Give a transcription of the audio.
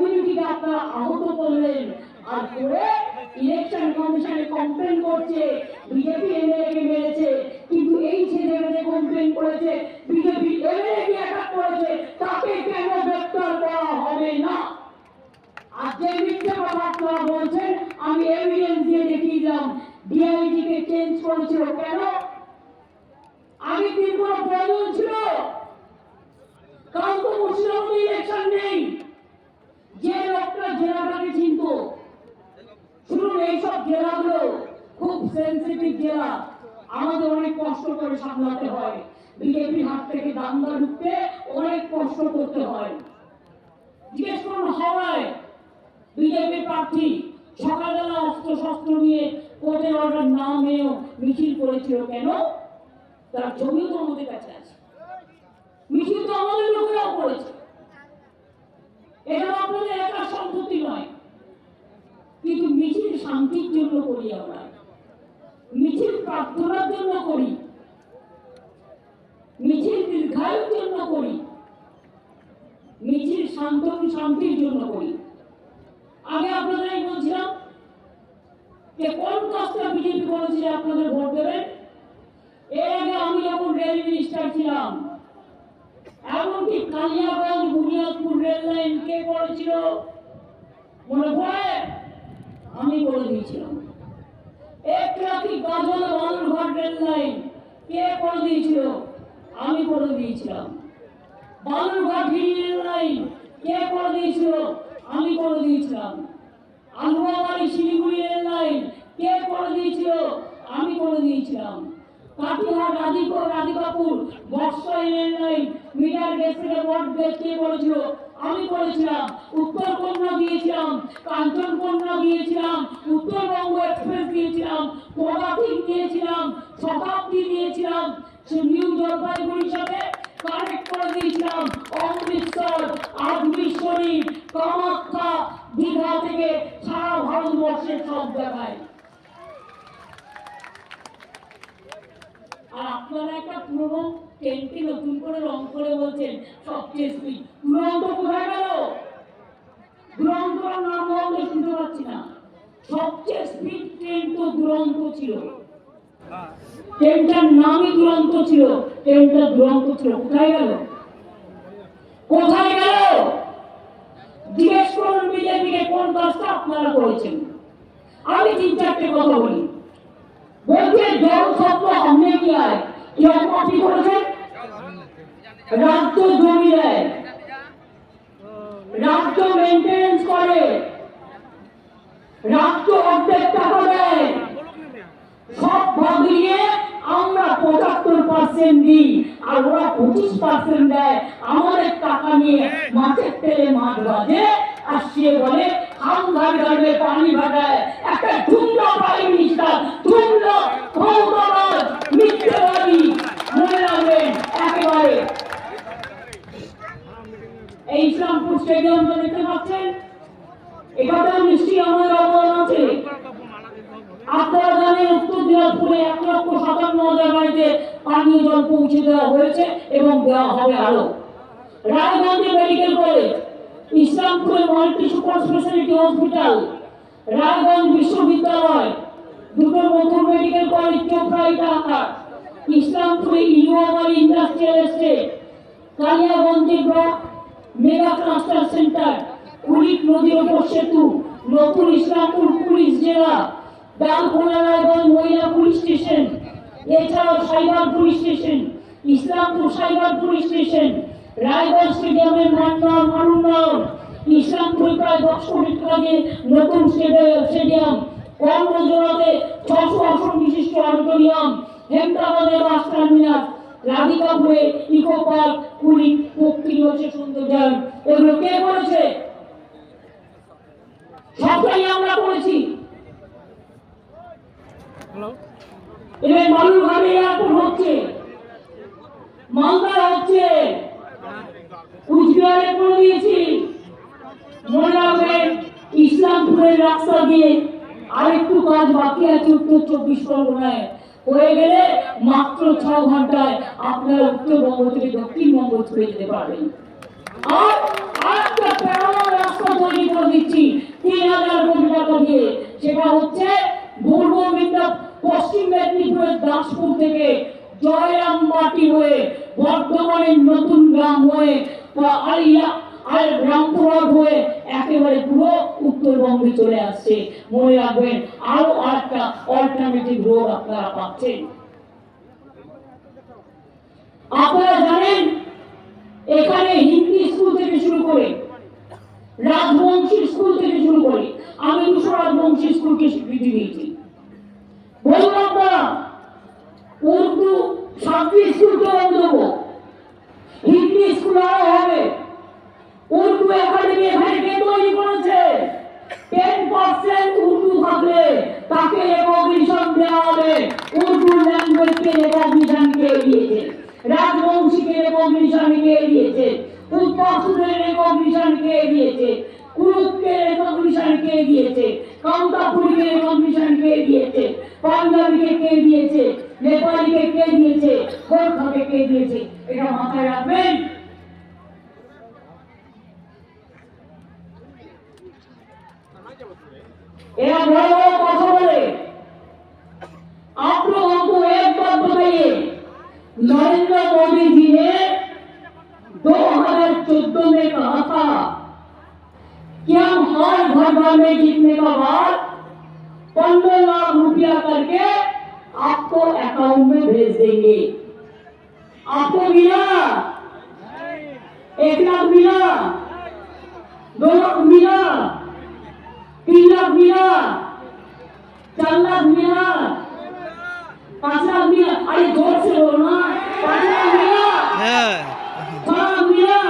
কমিউনিটিকে আপনারা আহত করলেন, আর করে ইলেকশন কমিশনে কমপ্লেন করছে বিজেপি এমএলএ মেরেছে, কিন্তু এই ছেলে কমপ্লেন করেছে বিজেপি এমএলএ কে অ্যাটাক করেছে, তাকে কেন গ্রেফতার করা হবে না? আর যে মিথ্যে কথা আপনারা বলছেন, আমি এভিডেন্স দিয়ে দেখিয়ে দিলাম ডিআইজি কে চেঞ্জ করেছিল কেন? আগে কি কোনো প্রয়োজন ছিল। কাল তো ইলেকশন সেন্সিটিভ জেলা। আমাদের অনেক কষ্ট করে সামলাতে হয়। বিজেপির হাত থেকে দাঙ্গা ঢুকতে অনেক কষ্ট করতে হয়। জিজ্ঞেস করুন, হাওড়ায় বিজেপি প্রার্থী সকালবেলা অস্ত্র শস্ত্র নিয়ে কোর্টের অর্ডার না মেয়েও মিছিল করেছিল কেন? তার জমিও তো আমাদের কাছে আছে। মিছিল তো আমাদের লোকেরাও করেছে। এটা আপনাদের একার সম্পত্তি নয়। কিন্তু মিছিল শান্তির জন্য করি আমরা। মিছিল প্রার্থনার জন্য করি। মিছিল দীর্ঘায়ুর জন্য করি। মিছিল শান্ত শান্তির জন্য করি। আগে আপনাদের বলছিলাম যে কোন কাজটা বিজেপি করেছে আপনাদের ভোট দেবেন এর আগে আমি যখন রেল মিনিস্টার ছিলাম, এমনকি কালিয়াগঞ্জ বুনিয়াদপুর রেল লাইন কে করেছিল? মনে পড়ে? আমি বলে দিয়েছিলাম। এক রাতি গাজল বালুরঘাট রেল লাইন কে করে দিয়েছিল? আমি করে দিয়েছিলাম। হিল রেল লাইন কে করে দিয়েছিল? আমি করে দিয়েছিলাম। আলুয়াবাড়ি শিলিগুড়ি রেল লাইন কে করে দিয়েছিল? আমি করে দিয়েছিলাম। কাটিহাট রাধিপুর রাধিকাপুর বর্ষা রেল লাইন মিটার গেজ থেকে বট গেজ কে করেছিল? আমি করেছিলাম। উত্তর কন্যা দিয়েছিলাম। কাঞ্চন কন্যা দিয়েছিলাম। দিয়েছিলাম পদাতিক দিয়েছিলাম, শতাব্দী দিয়েছিলাম, সে নিউ জলপাইগুড়ির সাথে কানেক্ট করে দিয়েছিলাম। অমৃতসর কামাখ্যা, দীঘা থেকে সারা ভারতবর্ষের সব জায়গায়। আর আপনারা একটা পুরনো ট্রেনকে নতুন করে রং করে বলছেন, সবচেয়ে স্পিড দুরন্ত কোথায় গেল? দুরন্ত নাম বললে শুনতে পাচ্ছি না। সবচেয়ে স্পিড ট্রেন তো দুরন্ত ছিল। ট্রেনটার নামই দুরন্ত ছিল ট্রেনটা দুরন্ত ছিল। কোথায় গেল? কোথায় গেল? জিজ্ঞেস করুন বিজেপিকে, কোন কাজটা আপনারা করেছেন? আমি তিন চারটে কথা বলি। বলছে, জল সত্য সামনে কি আয়? রাজ্য জমি দেয়। রাজ্য মেনটেন্স করে। সব ভাগ নিয়ে আমরা পঁচাত্তর পার্সেন্ট দিই আর ওরা পঁচিশ পার্সেন্ট দেয়। আমাদের টাকা নিয়ে মাছের তেলে মাছ বাজে আর সে বলে, হাম ভাগ ঘাটে পানি ভাগায় একটা ঝুমলা প্রাইম মিনিস্টার ঝুমলা ক্ষমতাবাদ মিথ্যেবাদী মনে রাখবেন একেবারে এই ইসলামপুর স্টেডিয়ামটা দেখতে পাচ্ছেন এটাতেও নিশ্চয়ই আমাদের অবদান আছে আপনারা জানেন উত্তর দিনাজপুরে এক সাতান্ন হাজার বাড়িতে পানীয় জল পৌঁছে দেওয়া হয়েছে এবং দেওয়া হবে আরও। রায়গঞ্জে medical college ইসলামপুরে multi super speciality hospital Raiganj বিশ্ববিদ্যালয়, দুটো নতুন মেডিকেল কলেজ চোপড়াই ঢাকা, ইসলামপুরে ইলুয়াবাড়ি ইন্ডাস্ট্রিয়াল এস্টেট, কালিয়াগঞ্জে ব্লক, মেগা ক্লাস্টার সেন্টার উলিক নদীর ওপর সেতু, নতুন ইসলামপুর পুলিশ জেলা ডালখোলা রায়গঞ্জ মহিলা পুলিশ স্টেশন এছাড়াও cyber police station, Islampur cyber police station, Raiganj স্টেডিয়ামের মান্নান অনুন্নয়ন ইসলামপুরে প্রায় দশ কোটি টাকা নতুন স্টেডিয়াম কর্মজোড়াতে ছশো আসন বিশিষ্ট অডিটোরিয়াম হেমদাবাদে বাস টার্মিনাস, রাধিকাপুরে ইকো পার্ক কুলি পক্ষী রয়েছে সৌন্দর্যায়ন। এগুলো কে করেছে? সবটাই আমরা করেছি। এবার বালুরঘাটে এয়ারপোর্ট হচ্ছে। মালদায় হচ্ছে। কুচবিহারে করে দিয়েছি। মনে রাখবেন ইসলামপুরের রাস্তা দিয়ে আরেকটু কাজ বাকি আছে উত্তর চব্বিশ পরগনায়। হয়ে গেলে মাত্র ছ ঘন্টায় আপনারা উত্তরবঙ্গ থেকে দক্ষিণবঙ্গ ছুঁয়ে যেতে পারবেন। আর আরেকটা প্যারালাল রাস্তা রাস্তা তৈরি করে দিচ্ছি, তিন হাজার কোটি টাকা দিয়ে। সেটা হচ্ছে থেকে জয়রাম মাটি হয়ে বর্ধমানের নতুন গ্রাম হয়ে আলিয়া আর হয়ে একেবারে পুরো উত্তরবঙ্গে চলে আসছে। মনে রাখবেন আরও অল্টারনেটিভ রোড আপনারা পাচ্ছেন। আপনারা জানেন, এখানে হিন্দি স্কুল থেকে শুরু করে, রাজবংশী স্কুল থেকে শুরু করে, আমি দুশো রাজবংশী স্কুলকে স্বীকৃতি দিয়েছি বলুন আপনারা উর্দু সাতটি স্কুলকে বন্ধ দেবো হিন্দি স্কুল আরও হবে উর্দু একাডেমি এখানে তৈরি করেছে। টেন পার্সেন্ট উর্দু থাকলে তাকে রেকগনিশন দেওয়া হবে। উর্দু ল্যাঙ্গুয়েজকে রেকগনিশন কে দিয়েছে? রাজবংশীকে রেকগনিশন কে দিয়েছে? উদ্বাসুদের রেকগনিশন কে দিয়েছে? কুরুককে রেকগনিশন কে দিয়েছে? কাউন্টাপুরিকে রেকগনিশন কে দিয়েছে? পাঞ্জাবিকে কে দিয়েছে? নেপালিকে কে দিয়েছে? গোর্খাকে কে দিয়েছে? এটা মাথায় রাখবেন। एरा बड़ा बड़ा কথা বলে आप लोग हमको एक बात बताइए नरेंद्र मोदी जी ने 2014 में कहा था कि हम हर घर घर में जीतने का बाद पंद्रह लाख रुपया करके आपको अकाउंट में भेज देंगे आपको मिला एक लाख मिला दो लाख मिला चार लाख मिला पाँच लाख मिला अरे ज़ोर से बोलो ना। पाँच लाख मिला हाँ। छह लाख मिला